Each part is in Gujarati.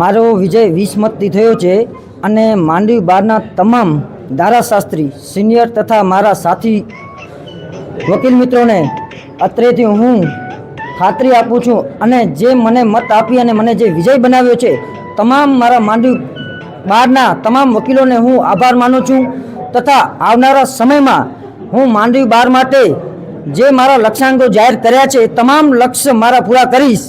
મારો વિજય વીસ મતથી થયો છે અને માંડવી બારના તમામ ધારાશાસ્ત્રી સિનિયર તથા મારા સાથી વકીલ મિત્રોને અત્રેથી હું ખાતરી આપું છું અને જે મને મત આપી અને મને જે વિજય બનાવ્યો છે, તમામ મારા માંડવી બહારના તમામ વકીલોને હું આભાર માનું છું તથા આવનારા સમયમાં હું માંડવી બાર માટે જે મારા લક્ષ્યાંકો જાહેર કર્યા છે તમામ લક્ષ્ય મારા પૂરા કરીશ.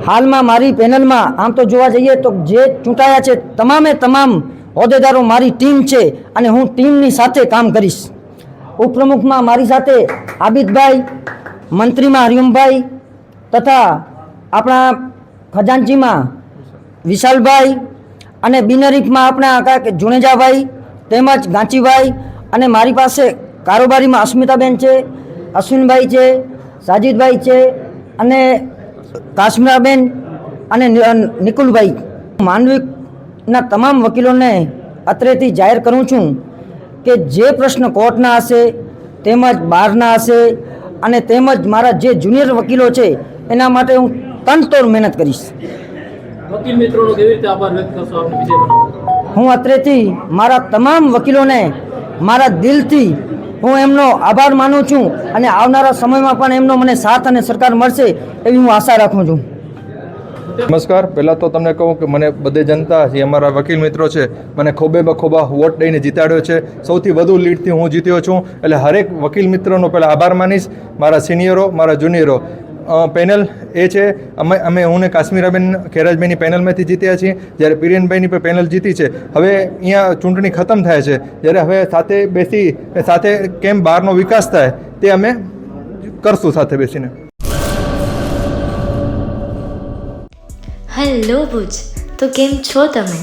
હાલમાં મારી પેનલમાં, આમ તો જોવા જઈએ તો જે ચૂંટાયા છે, તમામે તમામ હોદ્દેદારો મારી ટીમ છે અને હું ટીમની સાથે કામ કરીશ. ઉપપ્રમુખમાં મારી સાથે આબિદભાઈ, મંત્રીમાં હરિયમભાઈ તથા આપણા ખજાનચીમાં વિશાલભાઈ અને બિનરીફમાં આપણા કાંઈક જુનેજાભાઈ તેમજ ગાંચીભાઈ અને મારી પાસે કારોબારીમાં અસ્મિતાબેન છે, અશ્વિનભાઈ છે, સાજીદભાઈ છે અને કાશ્મીરાબેન અને નિકુલભાઈ. માંડવીના તમામ વકીલોને અત્રેથી જાહેર કરું છું કે જે પ્રશ્ન કોર્ટના હશે તેમજ બહારના હશે અને તેમજ મારા જે જુનિયર વકીલો છે એના માટે હું તનતોડ મહેનત કરીશ. વકીલ મિત્રોનો કેવી રીતે આભાર વ્યક્ત કરશો? આપને વિજય હું અત્રેથી મારા તમામ વકીલોને મારા દિલથી હું એમનો આભાર માનું છું અને આવનારા સમયમાં પણ એમનો મને સાથ અને સરકાર મળશે એવી હું આશા રાખું છું. નમસ્કાર. પહેલાં તો તમને કહું કે મને બધે જનતા, જે અમારા વકીલ મિત્રો છે, મને ખોબે બખોબા વોટ દઈને જીતાડ્યો છે. સૌથી વધુ લીડથી હું જીત્યો છું. એટલે હરેક વકીલ મિત્રોનો પહેલાં આભાર માનીશ. મારા સિનિયરો, મારા જુનિયરો પેનલ એ છે. અમે અમે હું ને કાશ્મીરાબેન ખેરાજભાઈની પેનલમાંથી જીત્યા છીએ. જ્યારે પિરિયનભાઈની પણ પેનલ જીતી છે. હવે અહીંયા ચૂંટણી ખતમ થાય છે. જ્યારે હવે સાથે બેસી, સાથે કેમ બહારનો વિકાસ થાય તે અમે કરશું સાથે બેસીને. હેલો ભુજ, તો કેમ છો તમે?